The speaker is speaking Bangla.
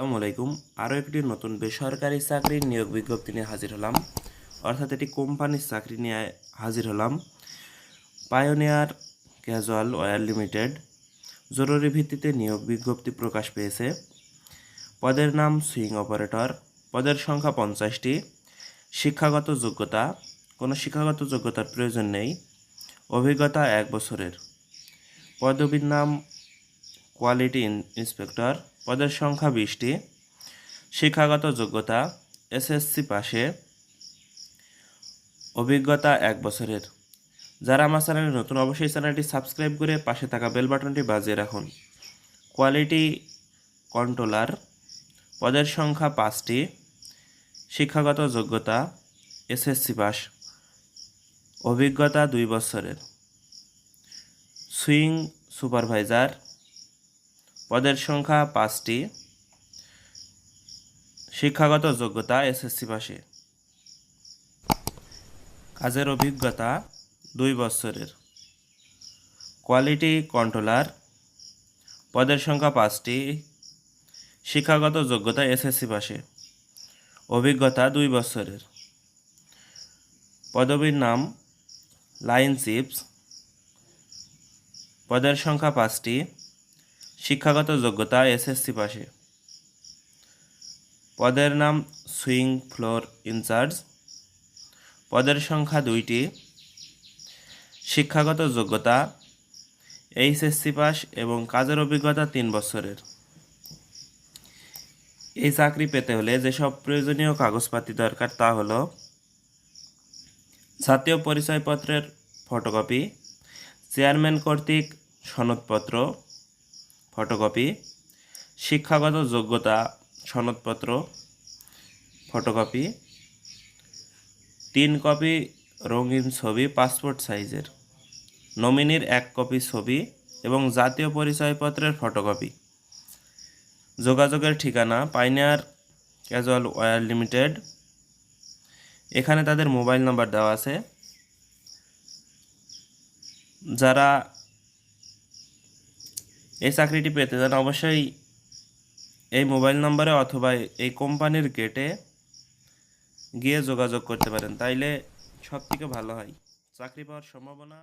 আসসালামু আলাইকুম। আরও একটি নতুন বেসরকারি চাকরির নিয়োগ বিজ্ঞপ্তি নিয়ে হাজির হলাম। অর্থাৎ এটি কোম্পানির চাকরি নিয়ে হাজির হলাম। পায়োনিয়ার ক্যাজুয়াল ওয়্যার লিমিটেড জরুরি ভিত্তিতে নিয়োগ বিজ্ঞপ্তি প্রকাশ পেয়েছে। পদের নাম সুইং অপারেটর। পদের সংখ্যা পঞ্চাশটি। শিক্ষাগত যোগ্যতা। কোনো শিক্ষাগত যোগ্যতার প্রয়োজন নেই। অভিজ্ঞতা এক বছরের। পদবীর নাম কোয়ালিটি ইন্সপেক্টর পদের সংখ্যা বিশটি। শিক্ষাগত যোগ্যতা, এসএসসি পাশে। অভিজ্ঞতা এক বছরের। যারা আমার চ্যানেলে নতুন, অবশ্যই চ্যানেলটি সাবস্ক্রাইব করে পাশে থাকা বেল বাটনটি বাজিয়ে রাখুন। কোয়ালিটি কন্ট্রোলার, পদের সংখ্যা পাঁচটি। শিক্ষাগত যোগ্যতা, এসএসসি পাস অভিজ্ঞতা দুই বছরের। সুইং সুপারভাইজার পদের সংখ্যা পাঁচটি। শিক্ষাগত যোগ্যতা এসএসসি পাশে। কাজের অভিজ্ঞতা দুই বছরের। Quality controller. পদের সংখ্যা পাঁচটি। শিক্ষাগত যোগ্যতা এসএসসি পাশে। অভিজ্ঞতা দুই বছরের। পদবীর নাম লাইন চিপস। পদের সংখ্যা পাঁচটি। শিক্ষাগত যোগ্যতা এসএসসি পাশে। পদের নাম সুইং ফ্লোর ইনচার্জ। পদের সংখ্যা দুইটি। শিক্ষাগত যোগ্যতা এইচএসসি পাস এবং কাজের অভিজ্ঞতা তিন বছরের। এই চাকরি পেতে হলে যেসব প্রয়োজনীয় কাগজপাতি দরকার তা হলো জাতীয় পরিচয়পত্রের ফটোকপি, চেয়ারম্যান কর্তৃক সনদপত্র ফটোকপি, শিক্ষাগত যোগ্যতা সনদপত্র, ফটোকপি, তিন কপি রঙিন ছবি পাসপোর্ট সাইজের, নমিনির এক কপি ছবি এবং জাতীয় পরিচয়পত্রের ফটোকপি। যোগাযোগের ঠিকানা পাইনিয়ার ক্যাজুয়াল ওয়্যার লিমিটেড। এখানে তাদের মোবাইল নাম্বার দেওয়া আছে। যারা এই চাকরিটি পেতে চান অবশ্যই এই মোবাইল নম্বরে অথবা এই কোম্পানির গেটে গিয়ে যোগাযোগ করতে পারেন, তাইলে সব থেকে ভালো হয়। চাকরি পাওয়ার সম্ভাবনা